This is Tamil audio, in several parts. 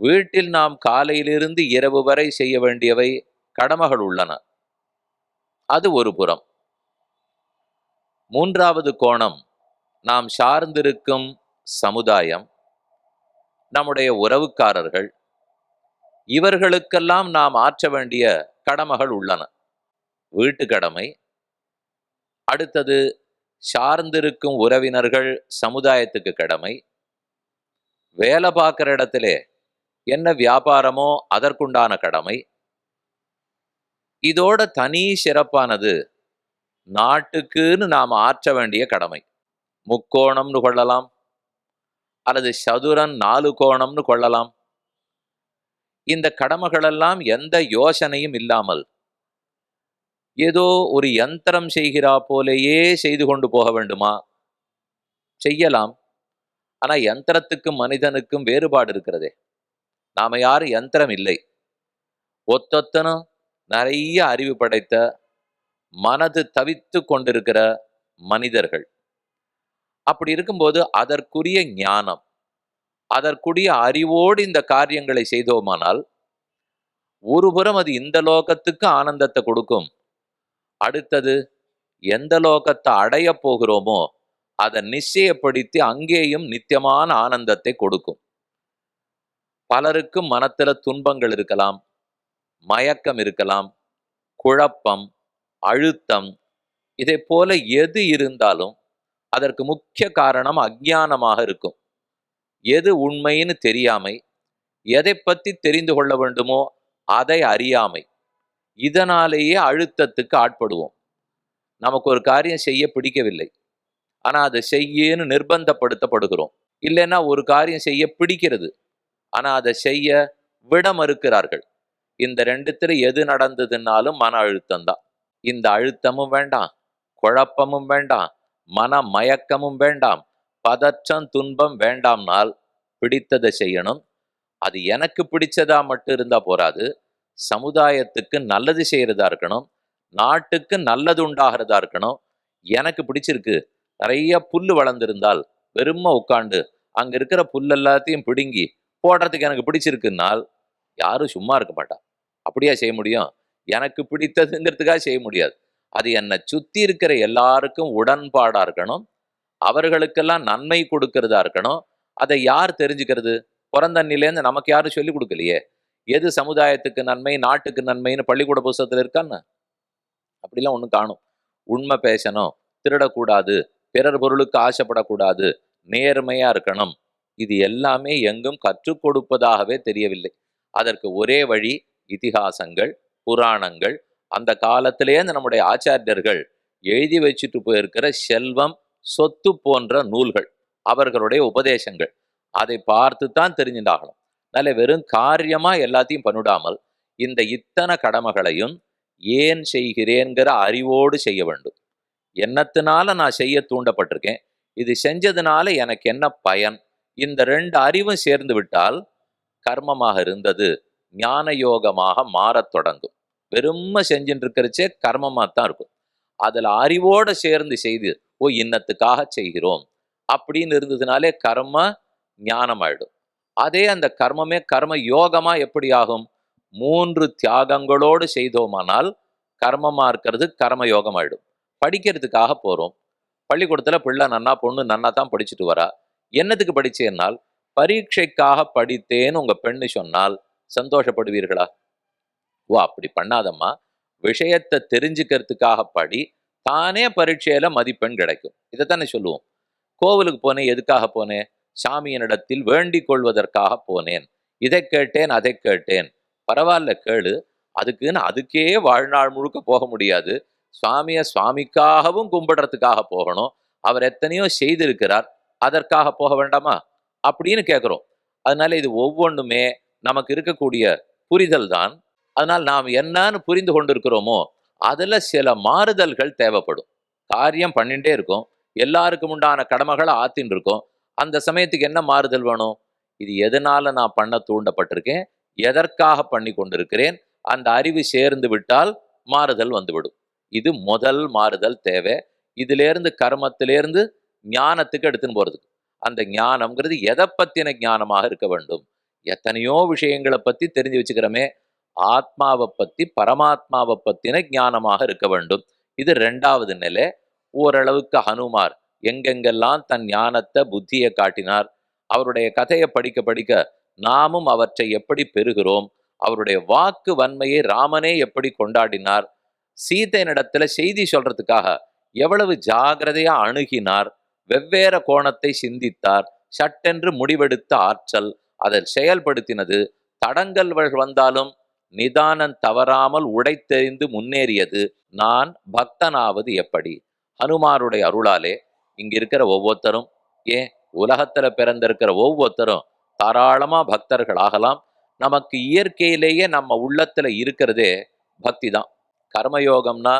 வீட்டில் நாம் காலையிலிருந்து இரவு வரை செய்ய வேண்டியவை கடமைகள் உள்ளன. அது ஒரு புறம். மூன்றாவது கோணம் நாம் சார்ந்திருக்கும் சமுதாயம் நம்முடைய உறவுக்காரர்கள் இவர்களுக்கெல்லாம் நாம் ஆற்ற வேண்டிய கடமைகள் உள்ளன. வீட்டு கடமை அடுத்தது சார்ந்திருக்கும் உறவினர்கள் சமுதாயத்துக்கு கடமை வேலை பார்க்குற இடத்திலே என்ன வியாபாரமோ அதற்குண்டான கடமை. இதோட தனி சிறப்பானது நாட்டுக்குன்னு நாம் ஆற்ற வேண்டிய கடமை. முக்கோணம்னு கொள்ளலாம். அல்லது சதுரன் நாலு கோணம்னு கொள்ளலாம். இந்த கடமைகளெல்லாம் எந்த யோசனையும் இல்லாமல் ஏதோ ஒரு யந்திரம் செய்கிறா போலேயே செய்து கொண்டு போக வேண்டுமா? செய்யலாம். ஆனா யந்திரத்துக்கும் மனிதனுக்கும் வேறுபாடு இருக்கிறதே. நாம யாரும் யந்திரம் இல்லை. ஒத்தொத்தனும் நிறைய அறிவு படைத்த மனது தவித்து கொண்டிருக்கிற மனிதர்கள். அப்படி இருக்கும்போது அதற்குரிய ஞானம் அதற்குரிய அறிவோடு இந்த காரியங்களை செய்தோமானால் ஒருபுறம் அது இந்த லோகத்துக்கு ஆனந்தத்தை கொடுக்கும். அடுத்தது எந்த லோகத்தை அடைய போகிறோமோ அதை நிச்சயப்படுத்தி அங்கேயும் நித்தியமான ஆனந்தத்தை கொடுக்கும். பலருக்கும் மனத்துல துன்பங்கள் இருக்கலாம் மயக்கம் இருக்கலாம் குழப்பம் அழுத்தம் இதை போல எது இருந்தாலும் அதற்கு முக்கிய காரணம் அஜ்ஞானமாக இருக்கும். எது உண்மைன்னு தெரியாமை எதை பற்றி தெரிந்து கொள்ள வேண்டுமோ அதை அறியாமை. இதனாலேயே அழுத்தத்துக்கு ஆட்படுவோம். நமக்கு ஒரு காரியம் செய்ய பிடிக்கவில்லை. ஆனால் அதை செய்யன்னு நிர்பந்தப்படுத்தப்படுகிறோம். இல்லைன்னா ஒரு காரியம் செய்ய பிடிக்கிறது. ஆனா அதை செய்ய விட மறுக்கிறார்கள் இந்த ரெண்டுத்துல எது நடந்ததுன்னாலும் மன அழுத்தம் தான். இந்த அழுத்தமும் வேண்டாம் குழப்பமும் வேண்டாம் மன மயக்கமும் வேண்டாம் பதற்றம் துன்பம் வேண்டாம்னால் பிடித்ததை செய்யணும். அது எனக்கு பிடிச்சதா மட்டும் இருந்தா போராது. சமுதாயத்துக்கு நல்லது செய்யறதா இருக்கணும். நாட்டுக்கு நல்லது உண்டாகிறதா இருக்கணும். எனக்கு பிடிச்சிருக்கு. நிறைய புல்லு வளர்ந்திருந்தால் வெறும உட்காண்டு அங்க இருக்கிற புல் எல்லாத்தையும் பிடுங்கி போடுறதுக்கு எனக்கு பிடிச்சிருக்குன்னால் யாரும் சும்மா இருக்க மாட்டா. அப்படியா செய்ய முடியும்? எனக்கு பிடித்ததுங்கிறதுக்காக செய்ய முடியாது. அது என்னை சுற்றி இருக்கிற எல்லாருக்கும் உடன்பாடாக இருக்கணும். அவர்களுக்கெல்லாம் நன்மை கொடுக்கறதா இருக்கணும். அதை யார் தெரிஞ்சுக்கிறது? பிறந்தண்ணிலேருந்து நமக்கு யாரும் சொல்லி கொடுக்கலையே. எது சமுதாயத்துக்கு நன்மை நாட்டுக்கு நன்மைன்னு பள்ளிக்கூட புஸ்தகத்தில் இருக்கான்னு அப்படிலாம் ஒன்றும் காணும். உண்மை பேசணும் திருடக்கூடாது பிறர் பொருளுக்கு ஆசைப்படக்கூடாது நேர்மையாக இருக்கணும். இது எல்லாமே எங்கும் கற்றுக் கொடுப்பதாகவே தெரியவில்லை. அதற்கு ஒரே வழி இதிகாசங்கள் புராணங்கள் அந்த காலத்திலேருந்து நம்முடைய ஆச்சாரியர்கள் எழுதி வச்சுட்டு போயிருக்கிற செல்வம் சொத்து போன்ற நூல்கள் அவர்களுடைய உபதேசங்கள். அதை பார்த்து தான் தெரிஞ்சுட்டாகணும் நல்ல வெறும் காரியமா எல்லாத்தையும் பண்ணிடாமல் இந்த இத்தனை கடமைகளையும் ஏன் செய்கிறேங்கிற அறிவோடு செய்ய வேண்டும். என்னத்தினால நான் செய்ய தூண்டப்பட்டிருக்கேன். இது செஞ்சதுனால எனக்கு என்ன பயன்? இந்த ரெண்டு அறிவும் சேர்ந்து விட்டால் கர்மமாக இருந்தது. ஞான யோகமாக மாறத் தொடங்கும். வெறும செஞ்சுட்டு இருக்கிறச்சே கர்மமாக தான் இருக்கும். அதில் அறிவோடு சேர்ந்து செய்து ஓ இன்னத்துக்காக செய்கிறோம். அப்படின்னு இருந்ததுனாலே கர்ம ஞானமாயிடும். அதே அந்த கர்மமே கர்ம யோகமா எப்படி ஆகும் மூன்று தியாகங்களோடு செய்தோமானால் கர்மமா இருக்கிறது கர்ம யோகம் ஆயிடும் படிக்கிறதுக்காக போகிறோம் பள்ளிக்கூடத்தில் பிள்ளை நன்னா பொண்ணு நன்னா தான் படிச்சுட்டு வரா. என்னத்துக்கு படிச்சேன்னால் பரீட்சைக்காக படித்தேன்னு உங்க பெண்ணு சொன்னால் சந்தோஷப்படுவீர்களா? ஓ அப்படி பண்ணாதம்மா. விஷயத்தை தெரிஞ்சுக்கிறதுக்காக படி தானே பரீட்சையில மதிப்பெண் கிடைக்கும். இதைத்தானே சொல்லுவோம். கோவிலுக்கு போனேன் எதுக்காக போனேன்? சாமியனிடத்தில் வேண்டிக் கொள்வதற்காக போனேன். இதை கேட்டேன் அதை கேட்டேன். பரவாயில்ல கேளு. அதுக்குன்னு அதுக்கே வாழ்நாள் முழுக்க போக முடியாது. சுவாமியை சுவாமிக்காகவும் கும்பிடுறதுக்காக போகணும். அவர் எத்தனையோ செய்திருக்கிறார். அதற்காக போக வேண்டாமா? அப்படின்னு கேட்குறோம் அதனால இது ஒவ்வொன்றுமே நமக்கு இருக்கக்கூடிய புரிதல் தான். அதனால் நாம் என்னன்னு புரிந்து கொண்டிருக்கிறோமோ அதில் சில மாறுதல்கள் தேவைப்படும். காரியம் பண்ணிகிட்டே இருக்கும். எல்லாருக்கும் உண்டான கடமைகளை ஆத்தின்னு இருக்கும். அந்த சமயத்துக்கு என்ன மாறுதல் வேணும்? இது எதனால் நான் பண்ண தூண்டப்பட்டிருக்கேன்? எதற்காக பண்ணி கொண்டிருக்கிறேன்? அந்த அறிவு சேர்ந்து விட்டால் மாறுதல் வந்துவிடும். இது முதல் மாறுதல் தேவை. இதிலேருந்து கர்மத்திலேருந்து ஞானத்துக்கு எடுத்துன்னு போகிறதுக்கு அந்த ஞானம்ங்கிறது எதை பற்றின ஞானமாக இருக்க வேண்டும்? எத்தனையோ விஷயங்களை பற்றி தெரிஞ்சு வச்சுக்கிறோமே. ஆத்மாவை பற்றி பரமாத்மாவை பற்றின ஞானமாக இருக்க வேண்டும். இது ரெண்டாவது நிலை. ஓரளவுக்கு ஹனுமார் எங்கெங்கெல்லாம் தன் ஞானத்தை புத்தியை காட்டினார். அவருடைய கதையை படிக்க படிக்க நாமும் அவற்றை எப்படி பெறுகிறோம்? அவருடைய வாக்கு வன்மையை ராமனே எப்படி கொண்டாடினார்? சீதையினிடத்துல செய்தி சொல்றதுக்காக எவ்வளவு ஜாகிரதையா அணுகினார்? வெவ்வேறு கோணத்தை சிந்தித்தார். சட்டென்று முடிவெடுத்த ஆற்றல் அதை செயல்படுத்தினது. தடங்கல்கள் வந்தாலும் நிதானம் தவறாமல் உடைத்தெறிந்து முன்னேறியது. நான் பக்தனாவது எப்படி? ஹனுமாருடைய அருளாலே இங்க இருக்கிற ஒவ்வொருத்தரும் ஏன் உலகத்துல பிறந்திருக்கிற ஒவ்வொருத்தரும் தாராளமா பக்தர்கள் ஆகலாம். நமக்கு இயற்கையிலேயே நம்ம உள்ளத்துல இருக்கிறதே பக்தி தான். கர்மயோகம்னா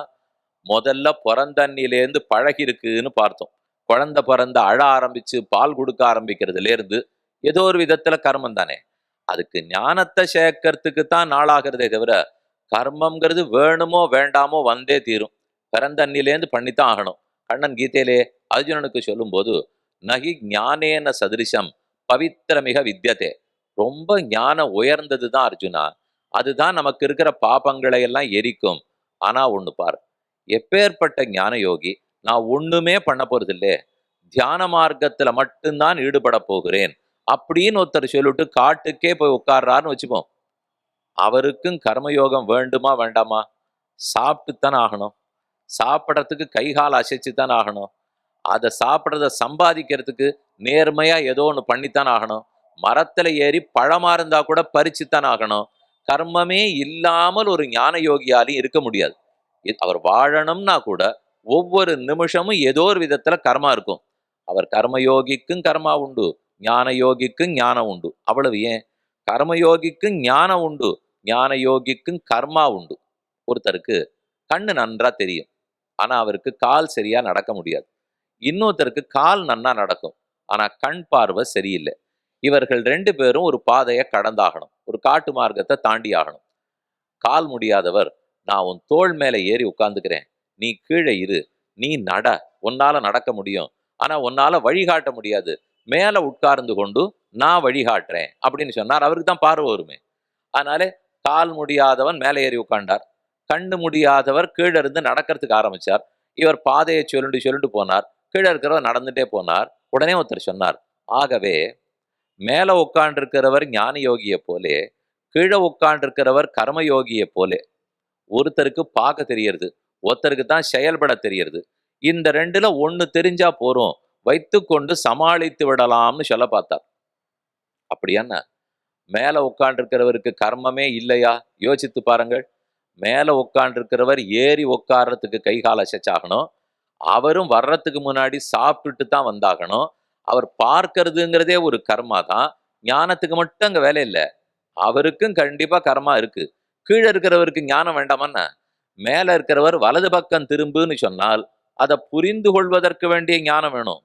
முதல்ல பிறந்தண்ணிலேருந்து பழகி இருக்குன்னு பார்த்தோம். குழந்தை பிறந்த அழ ஆரம்பிச்சு பால் கொடுக்க ஆரம்பிக்கிறதுல இருந்து ஏதோ ஒரு விதத்துல கர்மம் தானே. அதுக்கு ஞானத்தை சேர்க்கறதுக்கு தான் நாளாகிறதே தவிர கர்மம்ங்கிறது வேணுமோ வேண்டாமோ வந்தே தீரும். பிறந்தண்ணிலேருந்து பண்ணித்தான் ஆகணும். கண்ணன் கீதையிலே அர்ஜுனனுக்கு சொல்லும்போது நகி ஞானேன சதிருஷம் பவித்திரமிக வித்தியதே ரொம்ப ஞானம் உயர்ந்தது தான் அர்ஜுனா. அதுதான் நமக்கு இருக்கிற பாபங்களை எல்லாம் எரிக்கும். ஆனா ஒண்ணு பார் எப்பேற்பட்ட ஞான யோகி நான் ஒண்ணுமே பண்ண போறது தியான மார்க்கத்துல மட்டும்தான் ஈடுபட போகிறேன். அப்படின்னு ஒருத்தர் சொல்லிட்டு காட்டுக்கே போய் உட்கார்றாருன்னு வச்சுப்போம். அவருக்கும் கர்மயோகம் வேண்டுமா வேண்டாமா? சாப்பிட்டுத்தான் ஆகணும். சாப்பிட்றதுக்கு கை கால் அசைச்சு ஆகணும். அதை சாப்பிட்றத சம்பாதிக்கிறதுக்கு நேர்மையா ஏதோ ஒன்று பண்ணித்தான் ஆகணும். மரத்துல ஏறி பழமா இருந்தா கூட பறிச்சுத்தான் ஆகணும். கர்மமே இல்லாமல் ஒரு ஞான யோகியாலையும் இருக்க முடியாது. அவர் வாழணும்னா கூட ஒவ்வொரு நிமிஷமும் ஏதோ ஒரு விதத்துல கர்மா இருக்கும். அவர் கர்மயோகிக்கும் கர்மா உண்டு ஞான யோகிக்கும் ஞானம் உண்டு. அவ்வளவு ஏன்? கர்மயோகிக்கும் ஞானம் உண்டு ஞான யோகிக்கும் கர்மா உண்டு. ஒருத்தருக்கு கண்ணு நன்றா தெரியும். ஆனா அவருக்கு கால் சரியா நடக்க முடியாது. இன்னொருத்தருக்கு கால் நன்னா நடக்கும். ஆனா கண் பார்வை சரியில்லை. இவர்கள் ரெண்டு பேரும் ஒரு பாதையை கடந்தாகணும். ஒரு காட்டு மார்க்கத்தை தாண்டி ஆகணும். கால் முடியாதவர் நான் உன் தோள் மேலே ஏறி உட்காந்துக்கிறேன் நீ கீழே இரு. நீ நட. உன்னால நடக்க முடியும். ஆனா உன்னால வழிகாட்ட முடியாது. மேல உட்கார்ந்து கொண்டு நான் வழிகாட்டுறேன். அப்படின்னு சொன்னார். அவருக்கு தான் பார்வை வருமே. அதனால கால் முடியாதவன் மேலே ஏறி உட்கார்ந்தார். கண்ணு முடியாதவர் கீழே இருந்து நடக்கிறதுக்கு ஆரம்பிச்சார். இவர் பாதையை சொல்லிட்டு சொல்லிட்டு போனார். கீழே இருக்கிறவர் நடந்துட்டே போனார். உடனே ஒருத்தர் சொன்னார். ஆகவே மேல உட்காண்டிருக்கிறவர் ஞான யோகியை போலே கீழே உட்காண்டிருக்கிறவர் கர்மயோகியை போலே ஒருத்தருக்கு பார்க்க தெரியறது. ஒருத்தருக்கு தான் செயல்பட தெரியறது. இந்த ரெண்டுல ஒன்று தெரிஞ்சா போறோம். வைத்துக்கொண்டு சமாளித்து விடலாம்னு சொல்ல பார்த்தார். அப்படியாண்ணா மேலே உட்காண்டிருக்கிறவருக்கு கர்மமே இல்லையா? யோசித்து பாருங்கள். மேலே உட்காண்டிருக்கிறவர் ஏறி உட்கார்றதுக்கு கைகால அசைச்சாகணும். அவரும் வர்றதுக்கு முன்னாடி சாப்பிட்டுட்டு தான் வந்தாகணும். அவர் பார்க்கறதுங்கிறதே ஒரு கர்மா தான். ஞானத்துக்கு மட்டும் அங்கே வேலை இல்லை. அவருக்கும் கண்டிப்பாக கர்மா இருக்கு. கீழே இருக்கிறவருக்கு ஞானம் வேண்டாமன்னா மேலே இருக்கிறவர் வலது பக்கம் திரும்புன்னு சொன்னால் அதை புரிந்து கொள்வதற்கு வேண்டிய ஞானம் வேணும்.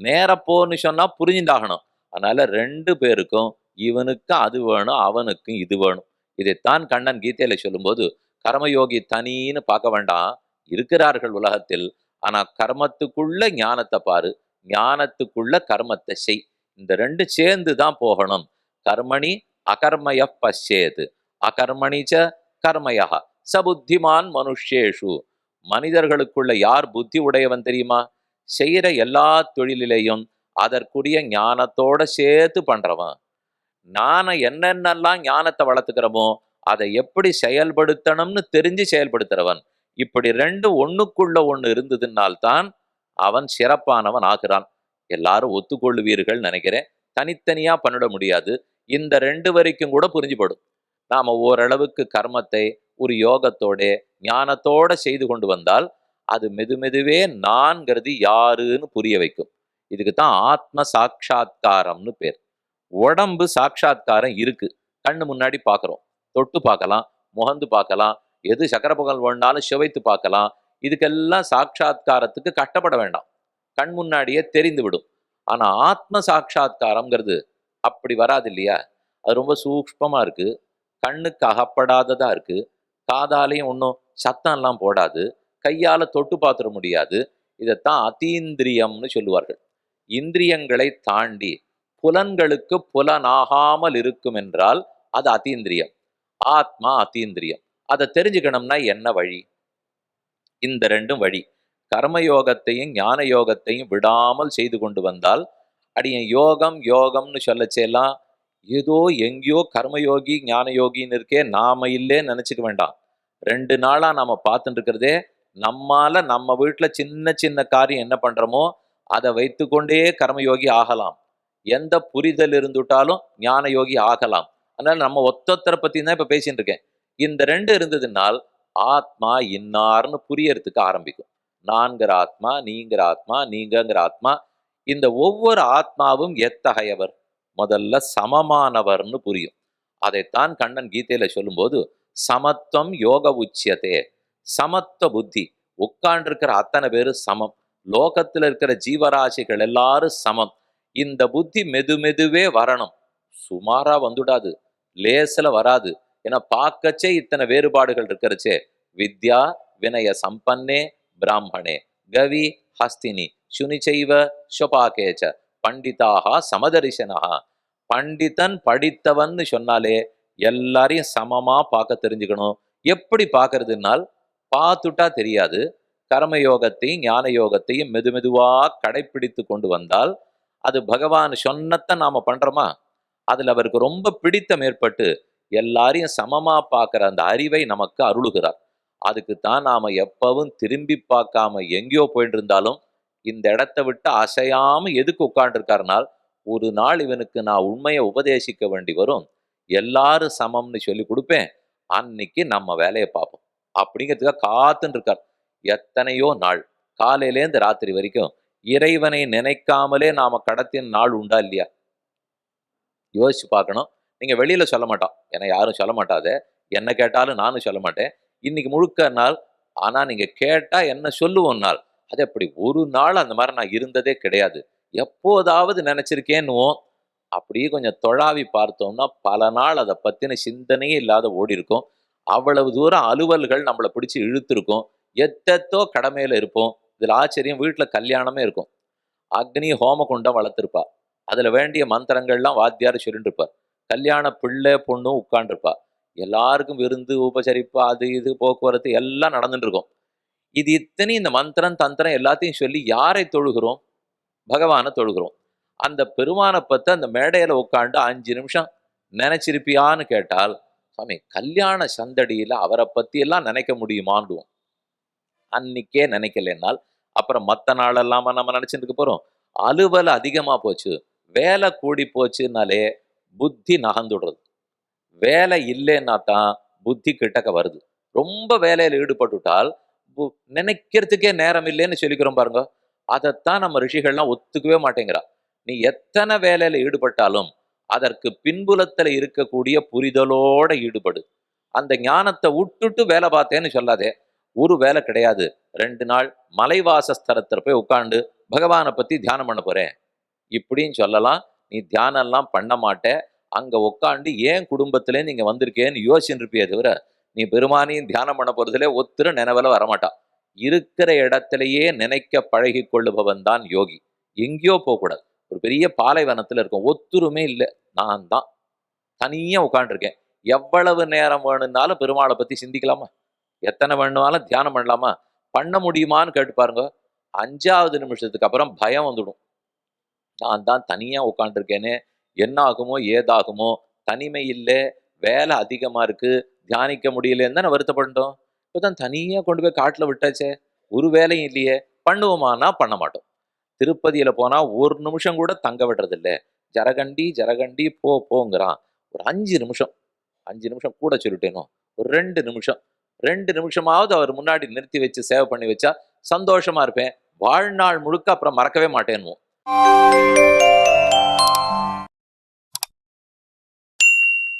நேரப்போன்னு சொன்னால் புரிஞ்சுண்டாகணும் அதனால ரெண்டு பேருக்கும் இவனுக்கும் அது வேணும் அவனுக்கும் இது வேணும். இதைத்தான் கண்ணன் கீதையில சொல்லும்போது கர்மயோகி தனின்னு பார்க்க வேண்டாம். இருக்கிறார்கள் உலகத்தில். ஆனால் கர்மத்துக்குள்ள ஞானத்தை பாரு. ஞானத்துக்குள்ள கர்மத்தை செய். இந்த ரெண்டு சேர்ந்து தான் போகணும். கர்மணி அகர்மய பசேது அகர்மணி ச கர்மயா சபுத்திமான் மனுஷேஷு மனிதர்களுக்குள்ள யார் புத்தி உடையவன் தெரியுமா? செய்யற எல்லா தொழிலிலையும் அதற்குரிய ஞானத்தோட சேர்த்து பண்றவன். நான என்னென்னலாம் ஞானத்தை வளர்த்துக்கிறோமோ அதை எப்படி செயல்படுத்தணும்னு தெரிஞ்சு செயல்படுத்துறவன். இப்படி ரெண்டு ஒண்ணுக்குள்ள ஒண்ணு இருந்ததுனால்தான் அவன் சிறப்பானவன் ஆகிறான். எல்லாரும் ஒத்துக்கொள்ளுவீர்கள் நினைக்கிறேன். தனித்தனியா பண்ணிட முடியாது. இந்த ரெண்டு வரைக்கும் கூட புரிஞ்சுப்படும் நாம ஓரளவுக்கு கர்மத்தை ஒரு யோகத்தோட ஞானத்தோட செய்து கொண்டு வந்தால் அது மெதுமெதுவே நான்கிறது யாருன்னு புரிய வைக்கும். இதுக்கு தான் ஆத்ம சாட்சா்காரம்னு பேர். உடம்பு சாட்சா்காரம் இருக்கு. கண்ணு முன்னாடி பார்க்குறோம். தொட்டு பார்க்கலாம் முகந்து பார்க்கலாம் எது சக்கர பொங்கல் வேணாலும் சுவைத்து பார்க்கலாம். இதுக்கெல்லாம் சாட்சா்காரத்துக்கு கட்டப்பட வேண்டாம். கண் முன்னாடியே தெரிந்து விடும். ஆனால் ஆத்ம சாட்சா்காரம்ங்கிறது அப்படி வராது இல்லையா? அது ரொம்ப சூக்மமாக இருக்குது கண்ணுக்கு அகப்படாததாக இருக்குது காதாலையும் ஒன்றும் சத்தம்லாம் போடாது. கையால தொட்டு பார்த்துட முடியாது. இதைத்தான் அதீந்திரியம்னு சொல்லுவார்கள். இந்திரியங்களை தாண்டி புலன்களுக்கு புலனாகாமல் இருக்கும் என்றால் அது அதீந்திரியம் ஆத்மா அதீந்திரியம் அதை தெரிஞ்சுக்கணும்னா என்ன வழி? இந்த ரெண்டும் வழி. கர்மயோகத்தையும் ஞான யோகத்தையும் விடாமல் செய்து கொண்டு வந்தால் அடியன் யோகம் யோகம்னு சொல்லச்சேலாம் ஏதோ எங்கேயோ கர்மயோகி ஞானயோகின்னு இருக்கே நாம இல்லைன்னு நினச்சிக்க வேண்டாம். ரெண்டு நாளாக நாம் பார்த்துட்டு இருக்கிறதே நம்மால் நம்ம வீட்டில் சின்ன சின்ன காரியம் என்ன பண்ணுறோமோ அதை வைத்துக்கொண்டே கர்மயோகி ஆகலாம். எந்த புரிதல் இருந்துட்டாலும் ஞான யோகி ஆகலாம். அதனால் நம்ம ஒத்தொத்தரை பற்றி தான் இப்போ பேசிட்டு இருக்கேன். இந்த ரெண்டு இருந்ததுனால் ஆத்மா இன்னார்னு புரியறதுக்கு ஆரம்பிக்கும். நான்கிற ஆத்மா நீங்கிற ஆத்மா நீங்கிற ஆத்மா இந்த ஒவ்வொரு ஆத்மாவும் எத்தகையவர்? முதல்ல சமமானவர்னு புரியும். அதைத்தான் கண்ணன் கீதையில சொல்லும்போது சமத்துவம் யோக உச்சியதே. சமத்துவ புத்தி. உட்காண்டிருக்கிற அத்தனை பேர் சமம். லோகத்தில் இருக்கிற ஜீவராசிகள் எல்லாரும் சமம். இந்த புத்தி மெது மெதுவே வரணும். சுமாரா வந்துடாது. லேசில் வராது. ஏன்னா பார்க்கச்சே இத்தனை வேறுபாடுகள் இருக்கிறச்சே. வித்யா வினய சம்பன்னே பிராமணே. கவி ஹஸ்தினி. சுனிச்சைவ சொபாகேச்ச. பண்டிதாக சமதரிசனகா. பண்டிதன் படித்தவன்னு சொன்னாலே எல்லாரையும் சமமா பார்க்க தெரிஞ்சுக்கணும். எப்படி பார்க்கறதுனால் பார்த்துட்டா தெரியாது. கர்மயோகத்தையும் ஞான யோகத்தையும் மெது மெதுவாக கடைப்பிடித்து கொண்டு வந்தால் அது பகவான் சொன்னத்தை நாம் பண்ணுறோமா அதில் அவருக்கு ரொம்ப பிடித்தம் ஏற்பட்டு எல்லாரையும் சமமாக பார்க்குற அந்த அறிவை நமக்கு அருளுகிறார். அதுக்கு தான் நாம் எப்பவும் திரும்பி பார்க்காம எங்கேயோ போயிட்டு இருந்தாலும் இந்த இடத்த விட்டு அசையாம எதுக்கு உட்காண்டிருக்காருனால் ஒரு நாள் இவனுக்கு நான் உண்மையை உபதேசிக்க வேண்டி வரும். எல்லாரும் சமம்னு சொல்லி கொடுப்பேன். அன்னைக்கு நம்ம வேலையை பார்ப்போம். அப்படிங்கிறதுக்காக காத்துன்னு இருக்கார் எத்தனையோ நாள். காலையிலேருந்து ராத்திரி வரைக்கும் இறைவனை நினைக்காமலே நாம கடத்தின நாள் உண்டா இல்லையா? யோசிச்சு பார்க்கணும். நீங்க வெளியில சொல்ல மாட்டோம். ஏன்னா யாரும் சொல்ல மாட்டாதே. என்ன கேட்டாலும் நானும் சொல்ல மாட்டேன். இன்னைக்கு முழுக்க நாள். ஆனா நீங்க கேட்டா என்ன சொல்லுவோம் நாள்? அது அப்படி ஒரு நாள் அந்த மாதிரி நான் இருந்ததே கிடையாது. எப்போதாவது நினச்சிருக்கேன்னுவோம் அப்படியே கொஞ்சம் தொழாவி பார்த்தோம்னா பல நாள் அதை பற்றின சிந்தனையே இல்லாத ஓடி இருக்கும். அவ்வளவு தூரம் அலுவல்கள் நம்மளை பிடிச்சி இழுத்துருக்கும். எத்தத்தோ கடமையில் இருப்போம். இதில் ஆச்சரியம் வீட்டில் கல்யாணமே இருக்கும். அக்னி ஹோமகுண்டம் வளர்த்துருப்பா. அதில் வேண்டிய மந்திரங்கள்லாம் வாத்தியார் சொல்லிட்டுருப்பார் கல்யாண பிள்ளை பொண்ணும் உட்காண்டிருப்பா எல்லாருக்கும் விருந்து உபசரிப்பு அது இது போக்குவரத்து எல்லாம் நடந்துட்டு இருக்கும். இது இத்தனை இந்த மந்திரம் தந்திரம் எல்லாத்தையும் சொல்லி யாரை தொழுகிறோம்? பகவானை தொழுகிறோம். அந்த பெருமானை பற்றி அந்த மேடையில் உட்காந்து அஞ்சு நிமிஷம் நினைச்சிருப்பியான்னு கேட்டால் சுவாமி கல்யாண சந்தடியில் அவரை பற்றி எல்லாம் நினைக்க முடியுமாண்டுவோம் அன்னைக்கே நினைக்கலைன்னால் அப்புறம் மற்ற நாளெல்லாம நம்ம நினச்சிட்டு போகிறோம் அலுவல் அதிகமாக போச்சு. வேலை கூடி போச்சுன்னாலே புத்தி நகர்ந்துடுறது. வேலை இல்லைன்னா தான் புத்தி கிட்டக்க வருது. ரொம்ப வேலையில் ஈடுபட்டுட்டால் நினைக்கிறதுக்கே நேரம் இல்லைன்னு சொல்லிக்கிறோம் பாருங்க. அதைத்தான் நம்ம ரிஷிகள்லாம் ஒத்துக்கவே மாட்டேங்கிறா. நீ எத்தனை வேலையில ஈடுபட்டாலும் அதற்கு பின்புலத்துல இருக்கக்கூடிய புரிதலோட ஈடுபடு. அந்த ஞானத்தை விட்டுட்டு வேலை பார்த்தேன்னு சொல்லாதே. ஒரு வேலை கிடையாது. ரெண்டு நாள் மலைவாசஸ்தலத்தில் போய் உட்காந்து பகவானை பத்தி தியானம் பண்ண போறேன். இப்படின்னு சொல்லலாம். நீ தியானம்லாம் பண்ண மாட்டே. அங்க உட்காந்து ஏன் குடும்பத்திலே நீங்க வந்திருக்கேன்னு யோசிச்சுருப்பியே தவிர நீ பெருமானையும் தியானம் பண்ண போறதுலே ஒத்துற நினைவுல வரமாட்டா. இருக்கிற இடத்துலையே நினைக்க பழகி கொள்ளுபவன் தான் யோகி. எங்கேயோ போகக்கூடாது ஒரு பெரிய பாலைவனத்துல இருக்கும். ஒத்துருமே இல்லை. நான் தான். தனியாக உட்காந்துருக்கேன் எவ்வளவு நேரம் வேணும்னாலும் பெருமாளை பத்தி சிந்திக்கலாமா? எத்தனை வேணுமாலும் தியானம் பண்ணலாமா? பண்ண முடியுமான்னு கேட்டு பாருங்க. அஞ்சாவது நிமிஷத்துக்கு அப்புறம் பயம் வந்துடும். நான் தான் தனியா உட்காந்துருக்கேனே என்ன ஆகுமோ ஏதாகுமோ தனிமை இல்லை. வேலை அதிகமா இருக்கு தியானிக்க முடியலன்னு தானே வருத்தப்பட்டோம் இப்போதான் தனியா கொண்டு போய் காட்டில் விட்டாச்சே ஒரு வேலையும் இல்லையே பண்ணுவோமானா பண்ண மாட்டோம். திருப்பதியில போனால் ஒரு நிமிஷம் கூட தங்க விடுறதில்ல. ஜரகண்டி ஜரகண்டி போ போங்கிறான். ஒரு அஞ்சு நிமிஷம் அஞ்சு நிமிஷம் கூட சொல்லிட்டேனோ ஒரு ரெண்டு நிமிஷம் ரெண்டு நிமிஷமாவது அவர் முன்னாடி நிறுத்தி வச்சு சேவை பண்ணி வச்சா சந்தோஷமா இருப்பேன். வாழ்நாள் முழுக்க அப்புறம் மறக்கவே மாட்டேன்னுவோம்.